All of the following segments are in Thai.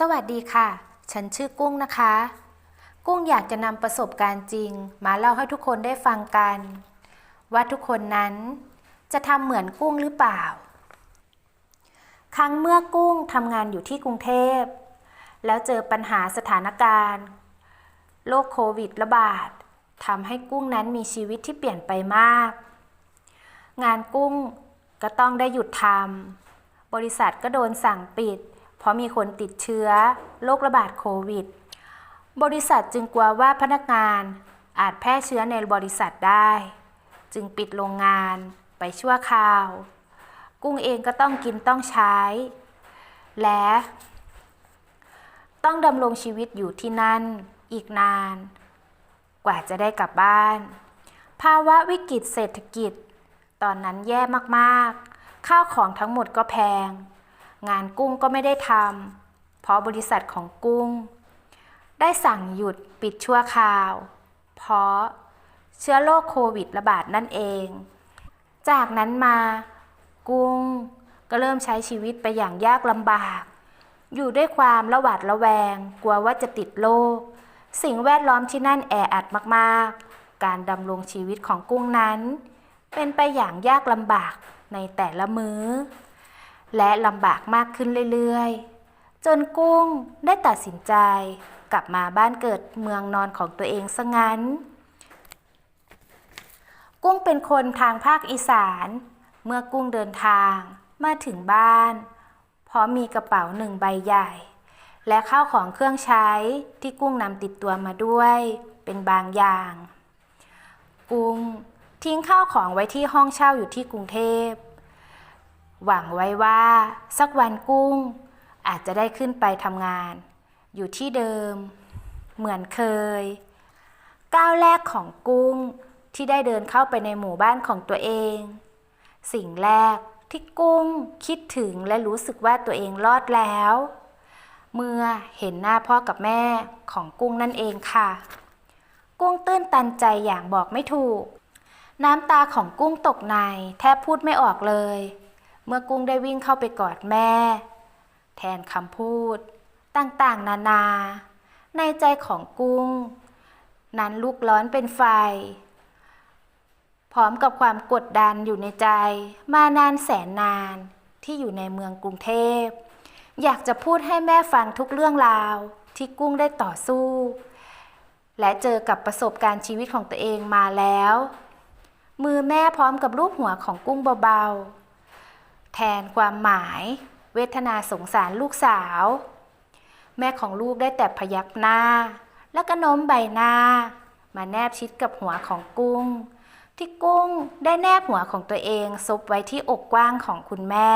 สวัสดีค่ะ ฉันชื่อกุ้งนะคะ กุ้งอยากจะนำประสบการณ์จริง มาเล่าให้ทุกคนได้ฟังกัน ว่าทุกคนนั้นจะทำเหมือนกุ้งหรือเปล่า ครั้งเมื่อกุ้งทำงานอยู่ที่กรุงเทพ แล้วเจอปัญหาสถานการณ์โรคโควิดระบาดทำให้กุ้งนั้นมีชีวิตที่เปลี่ยนไปมาก งานกุ้งก็ต้องได้หยุดทำบริษัทก็โดนสั่งปิด เพราะมีคนติดเชื้อโรคระบาดโควิด บริษัทจึงกลัวว่าพนักงานอาจแพร่เชื้อในบริษัทได้ จึงปิดโรงงานไปชั่วคราว กุ้งเองก็ต้องกินต้องใช้ และ ต้องดำรงชีวิตอยู่ที่นั่นอีกนาน กว่าจะได้กลับบ้าน ภาวะวิกฤตเศรษฐกิจ ตอนนั้นแย่มากๆ ข้าวของทั้งหมดก็แพง งานกุ้งก็ไม่ได้ทำเพราะบริษัทของกุ้ง ได้สั่งหยุดปิดชั่วคราว เพราะเชื้อโรคโควิดระบาดนั่นเอง จากนั้นมากุ้งก็เริ่มใช้ชีวิตไปอย่างยากลำบาก อยู่ด้วยความระหวาดระแวง กลัวว่าจะติดโรค สิ่งแวดล้อมที่นั่นแออัดมากๆ การดำรงชีวิตของกุ้งนั้น เป็นไปอย่างยากลำบากในแต่ละมือ้อ และลำบากมากขึ้นเรื่อยๆ จนกุ้งได้ตัดสินใจ กลับมาบ้านเกิดเมืองนอนของตัวเองซะงั้น กุ้งเป็นคนทางภาคอีสาน เมื่อกุ้งเดินทางมาถึงบ้านพร้อมมีกระเป๋าหนึ่งใบใหญ่ และข้าวของเครื่องใช้ที่กุ้งนำติดตัวมาด้วยเป็นบางอย่าง กุ้งทิ้งข้าวของไว้ที่ห้องเช่าอยู่ที่กรุงเทพ หวังไว้ว่า สักวันกุ้ง อาจจะได้ขึ้นไปทำงาน อยู่ที่เดิม เหมือนเคย ก้าวแรกของกุ้งที่ได้เดินเข้าไปในหมู่บ้านของตัวเอง สิ่งแรกที่กุ้งคิดถึงและรู้สึกว่าตัวเองรอดแล้ว เมื่อเห็นหน้าพ่อกับแม่ของกุ้งนั่นเองค่ะ กุ้งตื้นตันใจอย่างบอกไม่ถูก น้ำตาของกุ้งตกในแทบพูดไม่ออกเลย เมื่อกุ้งได้วิ่งเข้าไปกอดแม่ แทนคำพูด ต่างๆ นานา ในใจของกุ้ง นั้นลุกร้อนเป็นไฟ พร้อมกับความกดดันอยู่ในใจ มานานแสนนานที่อยู่ในเมืองกรุงเทพ อยากจะพูดให้แม่ฟังทุกเรื่องราว ที่กุ้งได้ต่อสู้ และเจอกับประสบการณ์ชีวิตของตัวเองมาแล้ว มือแม่พร้อมกับรูปหัวของกุ้งเบาๆ แทนความหมาย เวทนาสงสารลูกสาว แม่ของลูกได้แต่พยักหน้า แล้วก็โน้มใบหน้า มาแนบชิดกับหัวของกุ้ง ที่กุ้งได้แนบหัวของตัวเองซบไว้ที่อกกว้างของคุณแม่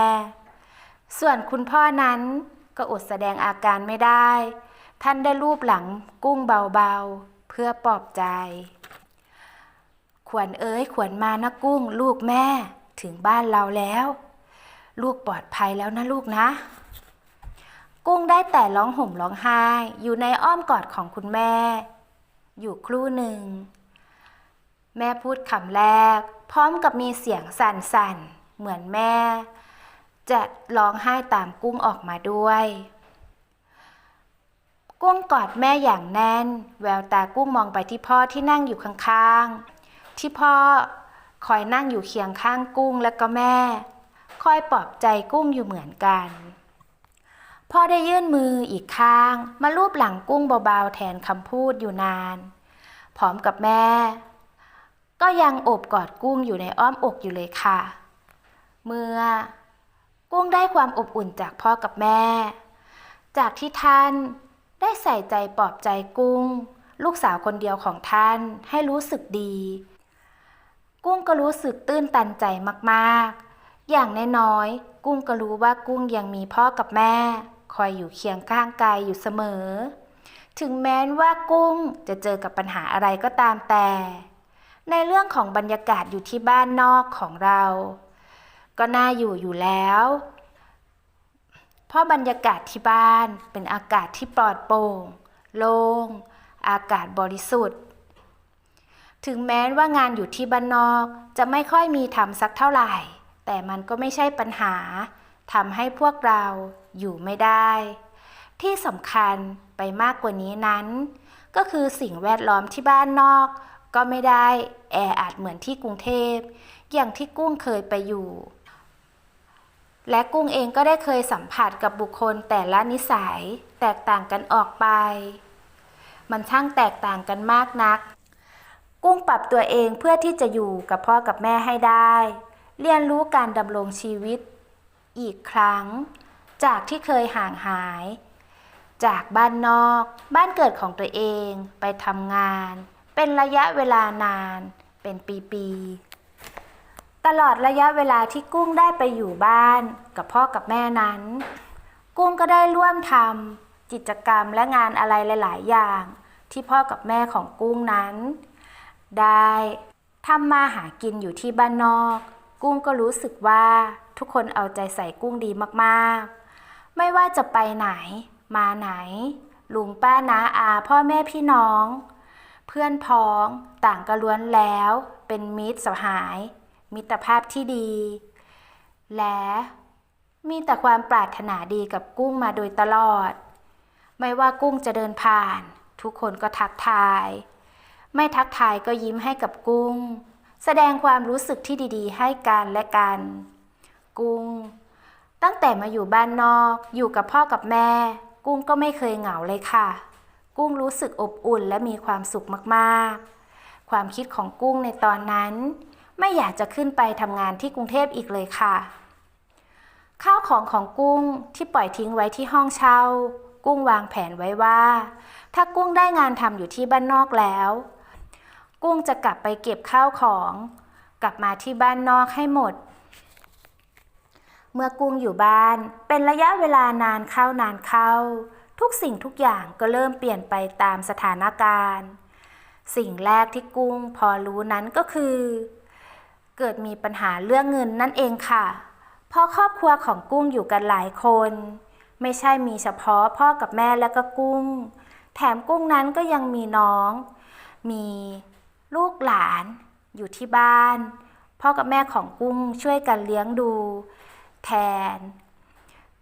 ส่วนคุณพ่อนั้นก็อดแสดงอาการไม่ได้ ท่านได้รูปหลังกุ้งเบาๆ เพื่อปลอบใจ ขวัญเอ้ยขวัญมานะกุ้งลูกแม่ถึงบ้านเราแล้ว ลูกปลอดภัยแล้วนะลูกนะ กุ้งได้แต่ร้องห่มร้องไห้อยู่ในอ้อมกอดของคุณแม่ อยู่ครู่หนึ่ง แม่พูดคำแรก พร้อมกับมีเสียงสั่นๆ เหมือนแม่ จะร้องไห้ตามกุ้งออกมาด้วย กุ้งกอดแม่อย่างแน่น แววตากุ้งมองไปที่พ่อที่นั่งอยู่ข้างๆ ที่พ่อคอยนั่งอยู่เคียงข้างกุ้งและก็แม่ อยปลอบใจกุ้งอยู่เหมือนกัน พ่อได้ยื่นมืออีกข้าง มาลูบหลังกุ้งเบาๆแทนคำพูดอยู่นาน พร้อมกับแม่ ก็ยังโอบกอดกุ้งอยู่ในอ้อมอกอยู่เลยค่ะ เมื่อ กุ้งได้ความอบอุ่นจากพ่อกับแม่ จากที่ท่านได้ใส่ใจปลอบใจกุ้ง ลูกสาวคนเดียวของท่านให้รู้สึกดี กุ้งก็รู้สึกตื้นตันใจมากๆ อย่างน้อยๆกุ้งก็รู้ว่ากุ้งยังมีพ่อกับแม่ คอยอยู่เคียงข้างกายอยู่เสมอ ถึงแม้ว่ากุ้งจะเจอกับปัญหาอะไรก็ตามแต่ ในเรื่องของบรรยากาศอยู่ที่บ้านนอกของเรา ก็น่าอยู่อยู่แล้วเพราะบรรยากาศที่บ้านเป็นอากาศที่ปลอดโปร่ง โล่งอากาศบริสุทธิ์ ถึงแม้ว่างานอยู่ที่บ้านนอกจะไม่ค่อยมีทำสักเท่าไหร่ แต่มันก็ไม่ใช่ปัญหาทำให้พวกเราอยู่ไม่ได้ ที่สำคัญไปมากกว่านี้นั้น ก็คือสิ่งแวดล้อมที่บ้านนอก ก็ไม่ได้แออัดเหมือนที่กรุงเทพ อย่างที่กุ้งเคยไปอยู่ และกุ้งเองก็ได้เคยสัมผัสกับบุคคลแต่ละนิสัยแตกต่างกันออกไป มันช่างแตกต่างกันมากนัก กุ้งปรับตัวเองเพื่อที่จะอยู่กับพ่อกับแม่ให้ได้ เรียนรู้การดำรงชีวิต อีกครั้ง จากที่เคยห่างหาย จากบ้านนอก บ้านเกิดของตัวเองไปทำงาน เป็นระยะเวลานาน เป็นปีๆ ตลอดระยะเวลาที่กุ้งได้ไปอยู่บ้าน กับพ่อกับแม่นั้น กุ้งก็ได้ร่วมทำกิจกรรมและงานอะไรหลาย ๆ อย่าง ที่พ่อกับแม่ของกุ้งนั้น ได้ทำมาหากินอยู่ที่บ้านนอก กุ้งก็รู้สึกว่าทุกคนเอาใจใส่กุ้งดีมากๆ ไม่ว่าจะไปไหน มาไหน ลุงป้าน้าอาพ่อแม่พี่น้อง เพื่อนพ้องต่างก็ล้วนแล้ว เป็นมิตรสหาย มิตรภาพที่ดี และมีแต่ความปรารถนาดีกับกุ้งมาโดยตลอด ไม่ว่ากุ้งจะเดินผ่าน ทุกคนก็ทักทาย ไม่ทักทายก็ยิ้มให้กับกุ้ง แสดงความรู้สึกที่ดีๆ ให้กันและกัน กุ้ง ตั้งแต่มาอยู่บ้านนอก อยู่กับพ่อกับแม่ กุ้งก็ไม่เคยเหงาเลยค่ะ กุ้งรู้สึกอบอุ่นและมีความสุขมากๆ ความคิดของกุ้งในตอนนั้น ไม่อยากจะขึ้นไปทำงานที่กรุงเทพอีกเลยค่ะ ข้าวของของกุ้งที่ปล่อยทิ้งไว้ที่ห้องเช่า กุ้งวางแผนไว้ว่า ถ้ากุ้งได้งานทำอยู่ที่บ้านนอกแล้ว กุ้งจะกลับไปเก็บข้าวของ กลับมาที่บ้านนอกให้หมด เมื่อกุ้งอยู่บ้านเป็นระยะเวลานานเข้านานเข้า ทุกสิ่งทุกอย่างก็เริ่มเปลี่ยนไปตามสถานการณ์ สิ่งแรกที่กุ้งพอรู้นั้นก็คือ เกิดมีปัญหาเรื่องเงินนั่นเองค่ะ เพราะครอบครัวของกุ้งอยู่กันหลายคน ไม่ใช่มีเฉพาะพ่อกับแม่และก็กุ้ง แถมกุ้งนั้นก็ยังมีน้อง มี ลูกหลานอยู่ที่บ้าน พ่อกับแม่ของกุ้งช่วยกันเลี้ยงดู แทน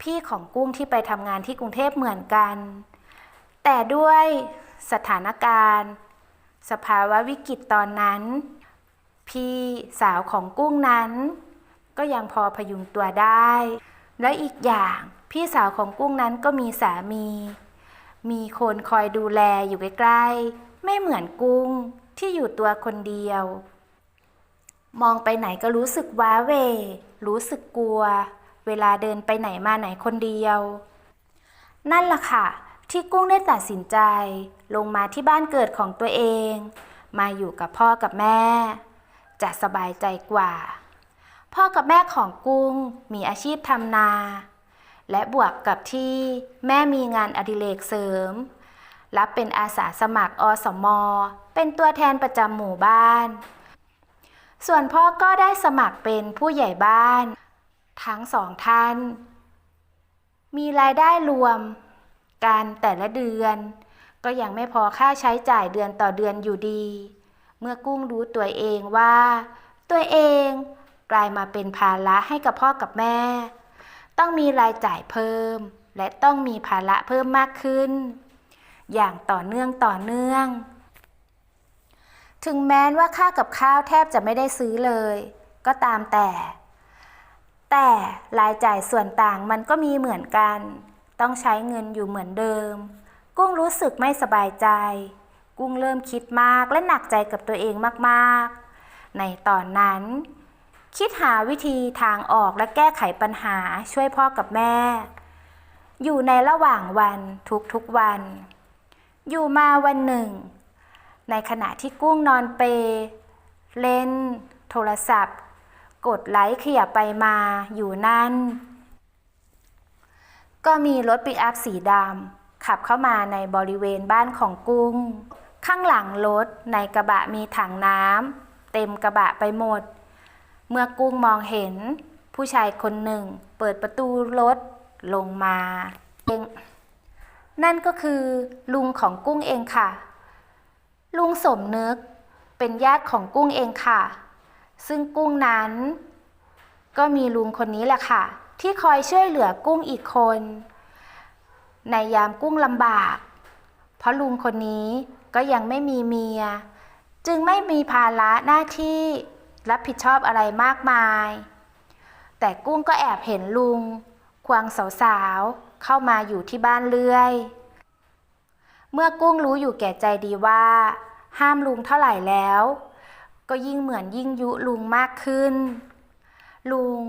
พี่ของกุ้งที่ไปทำงานที่กรุงเทพเหมือนกัน แต่ด้วยสถานการณ์ สภาวะวิกฤตตอนนั้น พี่สาวของกุ้งนั้น ก็ยังพอพยุงตัวได้ และอีกอย่างพี่สาวของกุ้งนั้นก็มีสามี มีคนคอยดูแลอยู่ใกล้ๆไม่เหมือนกุ้ง ที่อยู่ตัวคนเดียว มองไปไหนก็รู้สึกว้าเว รู้สึกกลัว เวลาเดินไปไหนมาไหนคนเดียว นั่นล่ะค่ะ ที่กุ้งได้ตัดสินใจ ลงมาที่บ้านเกิดของตัวเอง มาอยู่กับพ่อกับแม่ จะสบายใจกว่า พ่อกับแม่ของกุ้งมีอาชีพทำนา และบวกกับที่แม่มีงานอดิเรกเสริม รับเป็นอาสาสมัครอสมอเป็นตัวแทนประจำหมู่บ้าน ส่วนพ่อก็ได้สมัครเป็นผู้ใหญ่บ้าน ทั้งสองท่าน มีรายได้รวมกันแต่ละเดือน ก็ยังไม่พอค่าใช้จ่ายเดือนต่อเดือนอยู่ดี เมื่อกุ้งรู้ตัวเองว่า ตัวเองกลายมาเป็นภาระให้กับพ่อกับแม่ ต้องมีรายจ่ายเพิ่ม และต้องมีภาระเพิ่มมากขึ้น อย่างต่อเนื่องต่อเนื่อง ถึงแม้ว่าค่ากับข้าวแทบจะไม่ได้ซื้อเลย ก็ตามแต่ แต่รายจ่ายส่วนต่างมันก็มีเหมือนกัน ต้องใช้เงินอยู่เหมือนเดิม กุ้งรู้สึกไม่สบายใจ กุ้งเริ่มคิดมากและหนักใจกับตัวเองมากๆ ในตอนนั้นคิดหาวิธีทางออกและแก้ไขปัญหาช่วยพ่อกับแม่ อยู่ในระหว่างวันทุกๆวัน อยู่มาวันหนึ่ง ในขณะที่กุ้งนอนเป เล่น โทรศัพท์ กดไลค์ขยับไปมาอยู่นั่น ก็มีรถปิกอัพสีดำขับเข้ามาในบริเวณบ้านของกุ้ง ข้างหลังรถในกระบะมีถังน้ำเต็มกระบะไปหมด เมื่อกุ้งมองเห็น ผู้ชายคนหนึ่ง เปิดประตูรถลงมาเอง นั่นก็คือลุงของกุ้งเองค่ะ ลุงสมนึกเป็นญาติของกุ้งเองค่ะ ซึ่งกุ้งนั้น ก็มีลุงคนนี้แหละค่ะ ที่คอยช่วยเหลือกุ้งอีกคน ในยามกุ้งลำบาก เพราะลุงคนนี้ก็ยังไม่มีเมีย จึงไม่มีภาระหน้าที่รับผิดชอบอะไรมากมาย แต่กุ้งก็แอบเห็นลุง ควงสาวๆ เข้ามาอยู่ที่บ้านเรื่อย เมื่อกุ้งรู้อยู่แก่ใจดีว่า ห้ามลุงเท่าไหร่แล้ว ก็ยิ่งเหมือนยิ่งยุลุงมากขึ้น ลุง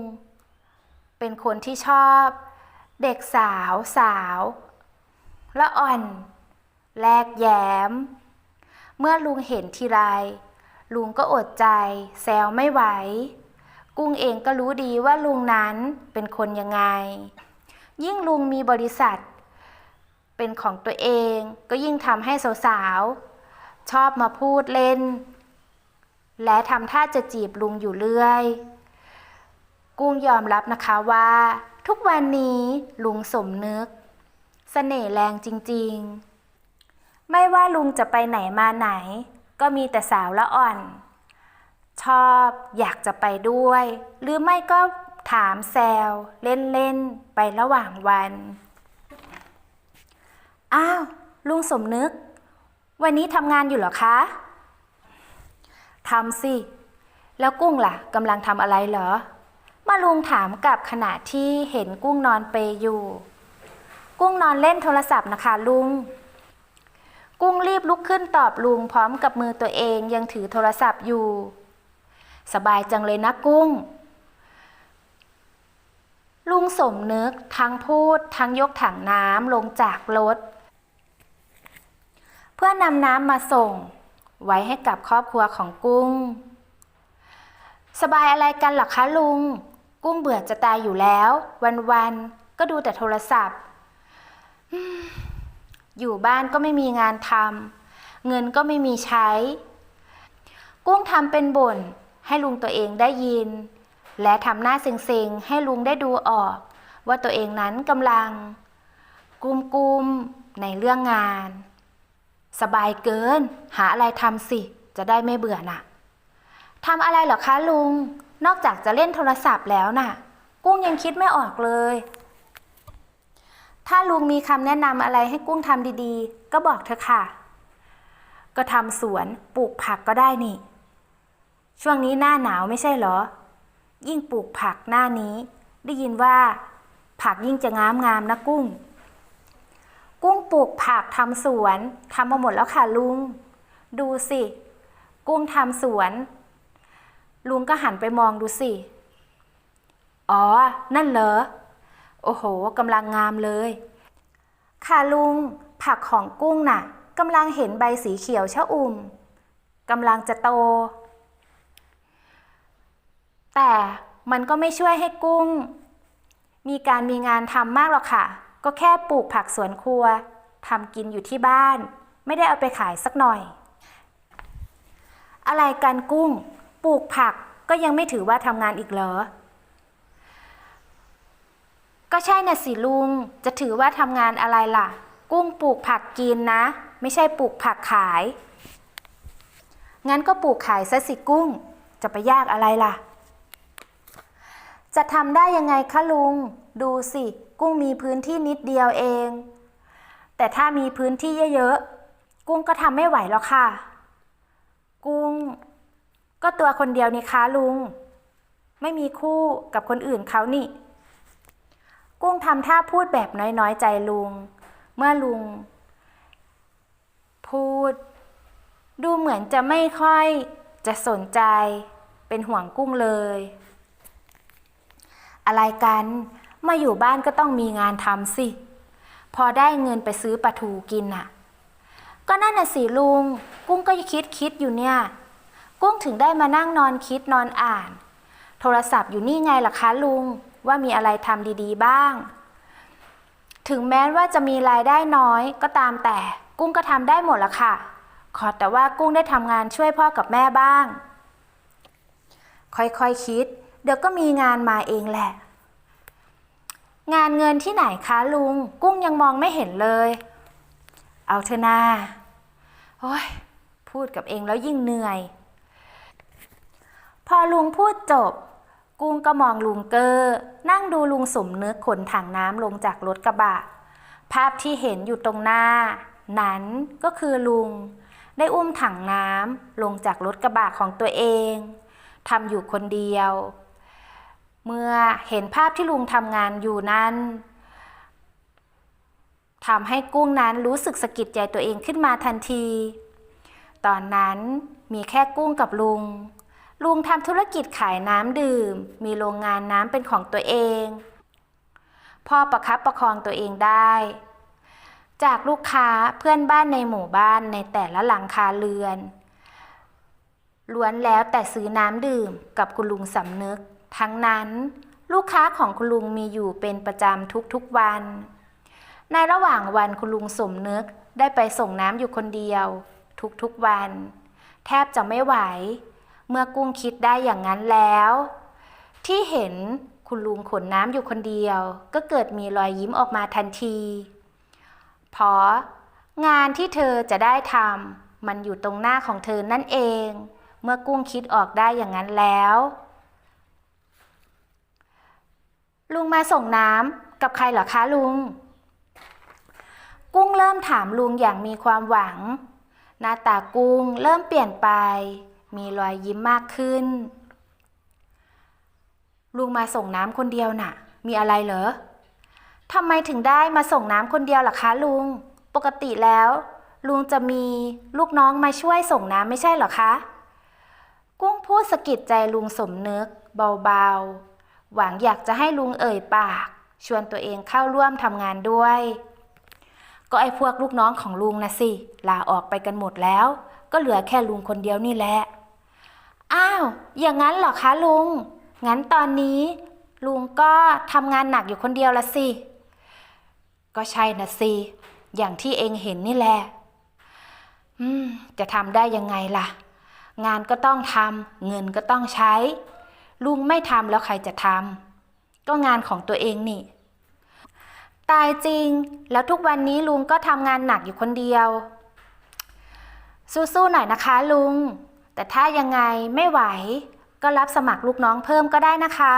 เป็นคนที่ชอบ เด็กสาวสาวละอ่อน แลกแย้ม เมื่อลุงเห็นทีไร ลุงก็อดใจ แซวไม่ไหว กุ้งเองก็รู้ดีว่าลุงนั้นเป็นคนยังไง ยิ่งลุงมีบริษัท เป็นของตัวเองก็ยิ่งทำให้สาวๆ ชอบมาพูดเล่น และทำท่าจะจีบลุงอยู่เรื่อย กุ้งยอมรับนะคะว่า ทุกวันนี้ลุงสมนึกเสน่ห์แรงจริงๆ ไม่ว่าลุงจะไปไหนมาไหน ก็มีแต่สาวละอ่อน ชอบอยากจะไปด้วย หรือไม่ก็ ถามแซวเล่น ๆ ไประหว่างวัน อ้าว ลุงสมนึก วันนี้ทำงานอยู่หรอคะทำสิ แล้วกุ้งล่ะกำลังทำอะไรเหรอ มาลุงถามกับขณะที่เห็นกุ้งนอนเปยอยู่ กุ้งนอนเล่นโทรศัพท์นะคะลุง กุ้งรีบลุกขึ้นตอบลุงพร้อมกับมือตัวเองยังถือโทรศัพท์อยู่ สบายจังเลยนะกุ้ง ลุงสมนึกทั้งพูดทั้งยกถังน้ำลงจากรถ เพื่อนำน้ำมาส่ง ไว้ให้กับครอบครัวของกุ้ง สบายอะไรกันหรอคะลุง กุ้งเบื่อจะตายอยู่แล้ว วันๆก็ดูแต่โทรศัพท์ อยู่บ้านก็ไม่มีงานทำเงินก็ไม่มีใช้ กุ้งทำเป็นบ่นให้ลุงตัวเองได้ยิน และทำหน้าเซ็งๆ ให้ลุงได้ดูออก ว่าตัวเองนั้นกำลัง กุมๆในเรื่องงาน สบายเกิน หาอะไรทำสิ จะได้ไม่เบื่อน่ะทำอะไรเหรอคะลุง นอกจากจะเล่นโทรศัพท์แล้วน่ะ กุ้งยังคิดไม่ออกเลย ถ้าลุงมีคำแนะนำอะไรให้กุ้งทำดีๆ ก็บอกเถอะค่ะ ก็ทำสวนปลูกผักก็ได้นี่ ช่วงนี้หน้าหนาวไม่ใช่เหรอ ยิ่งปลูกผักหน้านี้ ได้ยินว่าผักยิ่งจะงามงามนะกุ้ง กุ้งปลูกผักทำสวนทำมาหมดแล้วค่ะลุง ดูสิ กุ้งทำสวน ลุงก็หันไปมองดูสิ อ๋อ นั่นเหรอ โอ้โหกำลังงามเลย ค่ะลุง ผักของกุ้งน่ะกำลังเห็นใบสีเขียวชะอุ่มกำลังจะโต แต่มันก็ไม่ช่วยให้กุ้ง มีการมีงานทำมากหรอกค่ะ ก็แค่ปลูกผักสวนครัวทำกินอยู่ที่บ้าน ไม่ได้เอาไปขายสักหน่อย อะไรกันกุ้ง ปลูกผักก็ยังไม่ถือว่าทำงานอีกเหรอ ก็ใช่น่ะสิลุง จะถือว่าทำงานอะไรล่ะ กุ้งปลูกผักกินนะ ไม่ใช่ปลูกผักขาย งั้นก็ปลูกขายซะสิกุ้ง จะไปยากอะไรล่ะ จะทำได้ยังไงคะลุง ดูสิ กุ้งมีพื้นที่นิดเดียวเอง แต่ถ้ามีพื้นที่เยอะๆ กุ้งก็ทำไม่ไหวหรอกค่ะ กุ้ง ก็ตัวคนเดียวนี่คะลุง ไม่มีคู่กับคนอื่นเขานี่ กุ้งทำท่าพูดแบบน้อยๆ ใจลุง เมื่อลุง พูด ดูเหมือนจะไม่ค่อยจะสนใจเป็นห่วงกุ้งเลย อะไรกัน มาอยู่บ้านก็ต้องมีงานทำสิ พอได้เงินไปซื้อปลาทูกินน่ะ ก็นั่นน่ะสิลุง กุ้งก็คิดคิดอยู่เนี่ย กุ้งถึงได้มานั่งนอนคิดนอนอ่าน โทรศัพท์อยู่นี่ไงล่ะคะลุง ว่ามีอะไรทำดีๆบ้าง ถึงแม้ว่าจะมีรายได้น้อยก็ตามแต่ กุ้งก็ทำได้หมดละค่ะ ขอแต่ว่ากุ้งได้ทำงานช่วยพ่อกับแม่บ้าง ค่อยๆคคิด เดี๋ยวก็มีงานมาเองแหละ งานเงินที่ไหนคะลุง กุ้งยังมองไม่เห็นเลย เอาเถอะนาโอ้ยพูดกับเองแล้วยิ่งเหนื่อย พอลุงพูดจบ กุ้งก็มองลุงเกอร์นั่งดูลุงสมนึกขนถังน้ำลงจากรถกระบะ ภาพที่เห็นอยู่ตรงหน้า นั้นก็คือลุง ได้อุ้มถังน้ำลงจากรถกระบะของตัวเองทำอยู่คนเดียว เมื่อเห็นภาพที่ลุงทำงานอยู่นั้นทำให้กุ้งนั้นรู้สึกสะกิดใจตัวเองขึ้นมาทันที ตอนนั้นมีแค่กุ้งกับลุง ลุงทำธุรกิจขายน้ำดื่ม มีโรงงานน้ำเป็นของตัวเอง พ่อประคับประคองตัวเองได้ จากลูกค้าเพื่อนบ้านในหมู่บ้านในแต่ละหลังคาเรือน ล้วนแล้วแต่ซื้อน้ำดื่มกับคุณลุงสำนึก ทั้งนั้นลูกค้าของคุณลุงมีอยู่เป็นประจำทุกๆวัน ในระหว่างวันคุณลุงสมนึกได้ไปส่งน้ำอยู่คนเดียว ทุกๆวัน แทบจะไม่ไหว เมื่อกุ้งคิดได้อย่างนั้นแล้ว ที่เห็นคุณลุงขนน้ำอยู่คนเดียว ก็เกิดมีรอยยิ้มออกมาทันทีเพราะงานที่เธอจะได้ทำมันอยู่ตรงหน้าของเธอนั่นเอง เมื่อกุ้งคิดออกได้อย่างนั้นแล้ว ลุงมาส่งน้ำกับใครเหรอคะลุง กุ้งเริ่มถามลุงอย่างมีความหวัง หน้าตากุ้งเริ่มเปลี่ยนไป มีรอยยิ้มมากขึ้น ลุงมาส่งน้ำคนเดียวน่ะ มีอะไรเหรอทำไมถึงได้มาส่งน้ำคนเดียวล่ะคะลุง ปกติแล้ว ลุงจะมีลูกน้องมาช่วยส่งน้ำไม่ใช่เหรอคะ กุ้งพูดสะกิดใจลุงสมนึก เบาๆ หวังอยากจะให้ลุงเอ่ยปาก ชวนตัวเองเข้าร่วมทำงานด้วย ก็ไอ้พวกลูกน้องของลุงนะสิ ลาออกไปกันหมดแล้ว ก็เหลือแค่ลุงคนเดียวนี่แหละ อ้าว อย่างนั้นเหรอคะลุง งั้นตอนนี้ ลุงก็ทำงานหนักอยู่คนเดียวละสิ ก็ใช่นะสิ อย่างที่เองเห็นนี่แหละจะทำได้ยังไงล่ะ งานก็ต้องทำเงินก็ต้องใช้ ลุงไม่ทำแล้วใครจะทำก็งานของตัวเองนี่ ตายจริง แล้วทุกวันนี้ลุงก็ทำงานหนักอยู่คนเดียว สู้ๆหน่อยนะคะลุง แต่ถ้ายังไงไม่ไหว ก็รับสมัครลูกน้องเพิ่มก็ได้นะคะ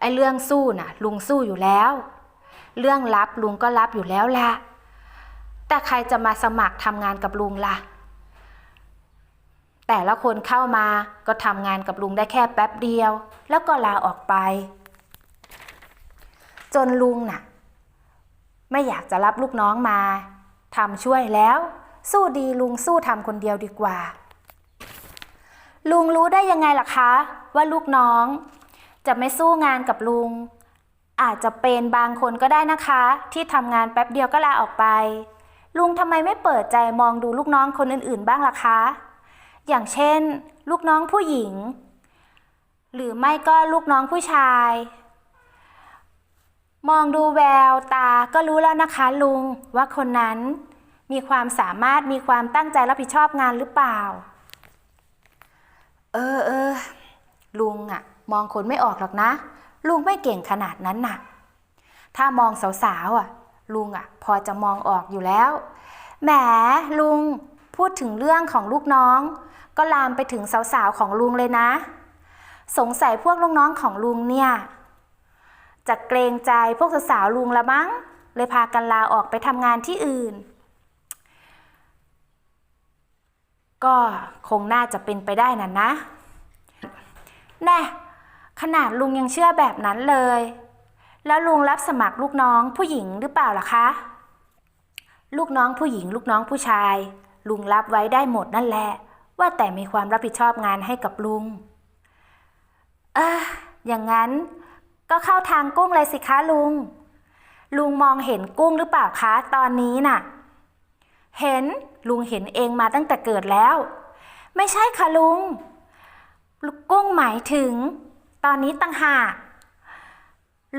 ไอ้เรื่องสู้น่ะ ลุงสู้อยู่แล้ว เรื่องรับลุงก็รับอยู่แล้วละแต่ใครจะมาสมัครทำงานกับลุงล่ะ แต่ละคนเข้ามาก็ทำงานกับลุงได้แค่แป๊บเดียว แล้วก็ลาออกไป จนลุงน่ะ ไม่อยากจะรับลูกน้องมาทำช่วยแล้ว สู้ดีลุงสู้ทำคนเดียวดีกว่า ลุงรู้ได้ยังไงล่ะคะ ว่าลูกน้อง จะไม่สู้งานกับลุง อาจจะเป็นบางคนก็ได้นะคะ ที่ทำงานแป๊บเดียวก็ลาออกไป ลุงทำไมไม่เปิดใจมองดูลูกน้องคนอื่นๆ บ้างล่ะคะ อย่างเช่น ลูกน้องผู้หญิง หรือไม่ก็ลูกน้องผู้ชาย มองดูแววตาก็รู้แล้วนะคะลุงว่าคนนั้นมีความสามารถมีความตั้งใจรับผิดชอบงานหรือเปล่า เออเออลุงอะมองคนไม่ออกหรอกนะ ลุงไม่เก่งขนาดนั้นน่ะ ถ้ามองสาวๆอะลุงอะพอจะมองออกอยู่แล้ว แหมลุงพูดถึงเรื่องของลูกน้อง ก็ลามไปถึงสาวๆของลุงเลยนะ สงสัยพวกลูกน้องของลุงเนี่ยจะเกรงใจพวกสาวๆลุงละมั้ง เลยพากันลาออกไปทำงานที่อื่น ก็คงน่าจะเป็นไปได้น่ะนะ แน่ ขนาดลุงยังเชื่อแบบนั้นเลย แล้วลุงรับสมัครลูกน้องผู้หญิงหรือเปล่าล่ะคะ ลูกน้องผู้หญิงลูกน้องผู้ชาย ลุงรับไว้ได้หมดนั่นแหละ ว่าแต่มีความรับผิดชอบงานให้กับลุง เอออย่างนั้นก็เข้าทางกุ้งเลยสิคะลุง ลุงมองเห็นกุ้งหรือเปล่าคะตอนนี้น่ะ เห็นลุงเห็นเองมาตั้งแต่เกิดแล้ว ไม่ใช่ค่ะลุง ลูกกุ้งหมายถึง ตอนนี้ต่างหาก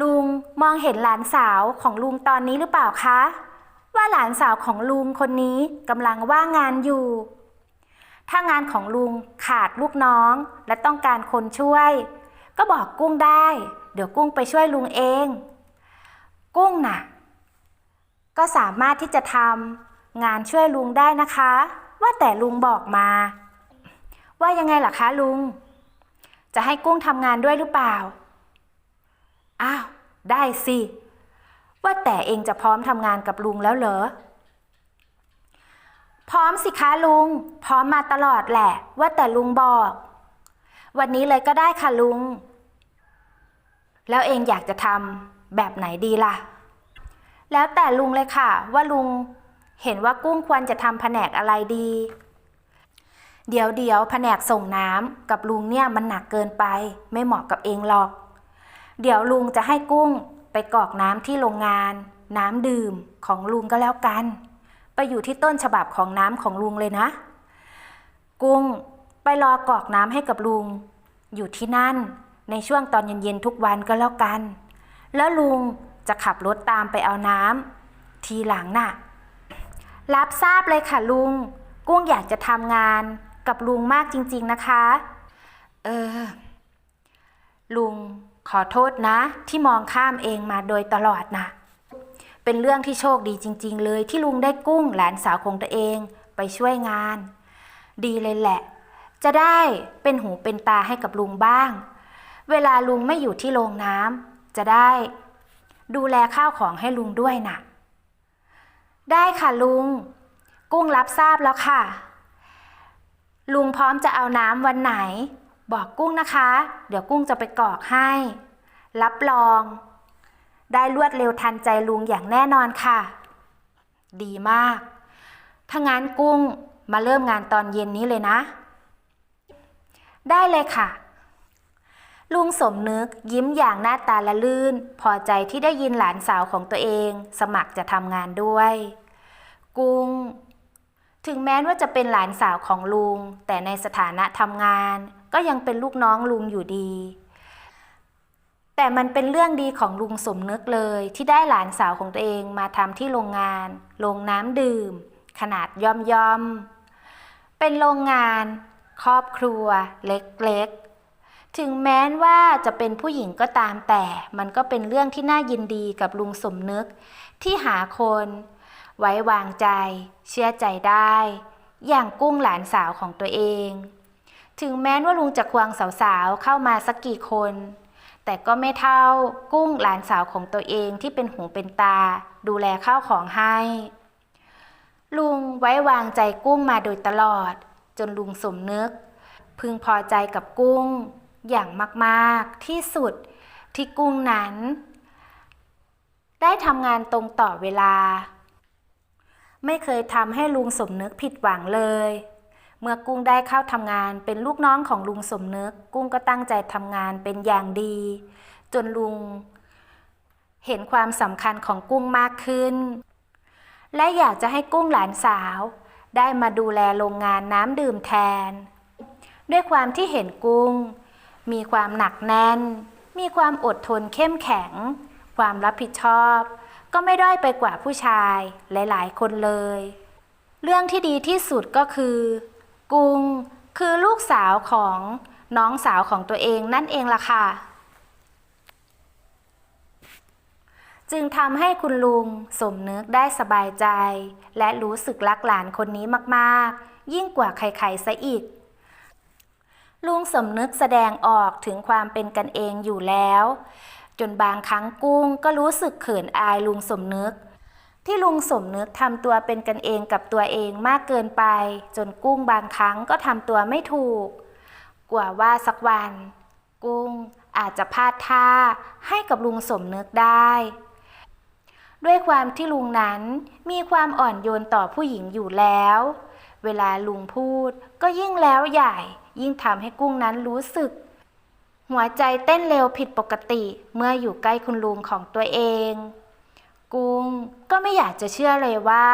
ลุงมองเห็นหลานสาวของลุงตอนนี้หรือเปล่าคะ ว่าหลานสาวของลุงคนนี้กำลังว่างงานอยู่ ถ้างานของลุงขาดลูกน้องและต้องการคนช่วย ก็บอกกุ้งได้ เดี๋ยวกุ้งไปช่วยลุงเอง กุ้งน่ะ ก็สามารถที่จะทำงานช่วยลุงได้นะคะ ว่าแต่ลุงบอกมา ว่ายังไงล่ะคะลุง จะให้กุ้งทำงานด้วยหรือเปล่า อ้าว ได้สิ ว่าแต่เองจะพร้อมทำงานกับลุงแล้วเหรอ พร้อมสิคะลุง พร้อมมาตลอดแหละ ว่าแต่ลุงบอก วันนี้เลยก็ได้ค่ะลุง แล้วเองอยากจะทำแบบไหนดีล่ะ แล้วแต่ลุงเลยค่ะ ว่าลุงเห็นว่ากุ้งควรจะทำแผนกอะไรดี เดี๋ยวเดี๋ยวแผนกส่งน้ำกับลุงเนี่ยมันหนักเกินไป ไม่เหมาะกับเองหรอก เดี๋ยวลุงจะให้กุ้งไปกรอกน้ำที่โรงงาน น้ำดื่มของลุงก็แล้วกัน ไปอยู่ที่ต้นฉบับของน้ำของลุงเลยนะ กุ้งไปรอกรอกน้ำให้กับลุง อยู่ที่นั่นในช่วงตอนเย็นๆทุกวันก็แล้วกัน แล้วลุงจะขับรถตามไปเอาน้ำทีหลังน่ะ รับทราบเลยค่ะลุง กุ้งอยากจะทำงานกับลุงมากจริงๆนะคะ เออ ลุงขอโทษนะ ที่มองข้ามเองมาโดยตลอดน่ะ เป็นเรื่องที่โชคดีจริง ๆ เลยที่ลุงได้กุ้งหลานสาวของตัวเองไปช่วยงาน ดีเลยแหละ จะได้เป็นหูเป็นตาให้กับลุงบ้าง เวลาลุงไม่อยู่ที่โรงน้ำจะได้ ดูแลข้าวของให้ลุงด้วยนะได้ค่ะลุง กุ้งรับทราบแล้วค่ะ ลุงพร้อมจะเอาน้ำวันไหน บอกกุ้งนะคะ เดี๋ยวกุ้งจะไปกรอกให้ รับรอง ได้รวดเร็วทันใจลุงอย่างแน่นอนค่ะ ดีมาก ถ้างั้นกุ้งมาเริ่มงานตอนเย็นนี้เลยนะ ได้เลยค่ะ ลุงสมนึกยิ้มอย่างหน้าตาละลื่น พอใจที่ได้ยินหลานสาวของตัวเอง สมัครจะทำงานด้วย กุ้ง ถึงแม้ว่าจะเป็นหลานสาวของลุง แต่ในสถานะทำงาน ก็ยังเป็นลูกน้องลุงอยู่ดี แต่มันเป็นเรื่องดีของลุงสมนึกเลยที่ได้หลานสาวของตัวเองมาทำที่โรงงาน โรงน้ำดื่ม ขนาดย่อมย่อมๆเป็นโรงงาน ครอบครัว เล็กๆ ถึงแม้ว่าจะเป็นผู้หญิงก็ตามแต่มันก็เป็นเรื่องที่น่ายินดีกับลุงสมนึก ที่หาคน ไว้วางใจ เชื่อใจได้ อย่างกุ้งหลานสาวของตัวเอง ถึงแม้ว่าลุงจะควงสาวๆเข้ามาสักกี่คน แต่ก็ไม่เท่ากุ้งหลานสาวของตัวเองที่เป็นหูเป็นตา ดูแลข้าวของให้ ลุงไว้วางใจกุ้งมาโดยตลอด จนลุงสมนึก พึงพอใจกับกุ้งอย่างมากๆที่สุดที่กุ้งนั้น ได้ทำงานตรงต่อเวลา ไม่เคยทำให้ลุงสมนึกผิดหวังเลย เมื่อกุ้งได้เข้าทำงานเป็นลูกน้องของลุงสมนึก กุ้งก็ตั้งใจทำงานเป็นอย่างดี จนลุง เห็นความสำคัญของกุ้งมากขึ้น และอยากจะให้กุ้งหลานสาว ได้มาดูแลโรงงานน้ำดื่มแทน ด้วยความที่เห็นกุ้ง มีความหนักแน่น มีความอดทนเข้มแข็ง ความรับผิดชอบ ก็ไม่ด้อยไปกว่าผู้ชายหลาย ๆ คนเลย เรื่องที่ดีที่สุดก็คือ กุ้งคือลูกสาวของน้องสาวของตัวเองนั่นเองล่ะค่ะ จึงทำให้คุณลุงสมนึกได้สบายใจ และรู้สึกรักหลานคนนี้มากๆ ยิ่งกว่าใครๆซะอีก ลุงสมนึกแสดงออกถึงความเป็นกันเองอยู่แล้ว จนบางครั้งกุ้งก็รู้สึกเขินอายลุงสมนึก ที่ลุงสมนึกทำตัวเป็นกันเองกับตัวเองมากเกินไป จนกุ้งบางครั้งก็ทำตัวไม่ถูกกว่าว่าสักวัน กุ้งอาจจะพลาดท่าให้กับลุงสมนึกได้ ด้วยความที่ลุงนั้นมีความอ่อนโยนต่อผู้หญิงอยู่แล้ว เวลาลุงพูดก็ยิ่งแล้วใหญ่ ยิ่งทำให้กุ้งนั้นรู้สึก หัวใจเต้นเร็วผิดปกติเมื่ออยู่ใกล้คุณลุงของตัวเอง กุ้ง ก็ไม่อยากจะเชื่อเลยว่า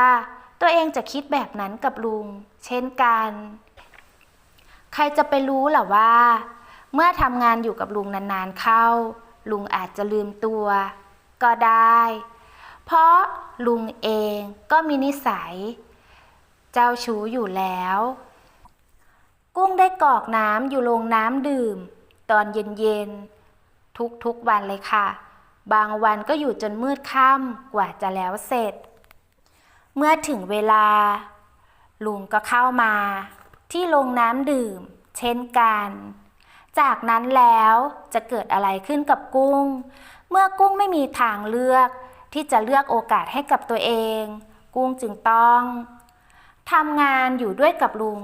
ตัวเองจะคิดแบบนั้นกับลุง เช่นกัน ใครจะไปรู้ล่ะว่า เมื่อทำงานอยู่กับลุงนานๆเข้า ลุงอาจจะลืมตัว ก็ได้ เพราะลุงเองก็มีนิสัย เจ้าชู้อยู่แล้ว กุ้งได้กอกน้ำอยู่โรงน้ำดื่ม ตอนเย็นๆทุกๆวันเลยค่ะ บางวันก็อยู่จนมืดค่ำกว่าจะแล้วเสร็จ เมื่อถึงเวลา ลุงก็เข้ามา ที่โรงน้ำดื่ม เช่นกัน จากนั้นแล้วจะเกิดอะไรขึ้นกับกุ้ง เมื่อกุ้งไม่มีทางเลือก ที่จะเลือกโอกาสให้กับตัวเอง กุ้งจึงต้องทำงานอยู่ด้วยกับลุง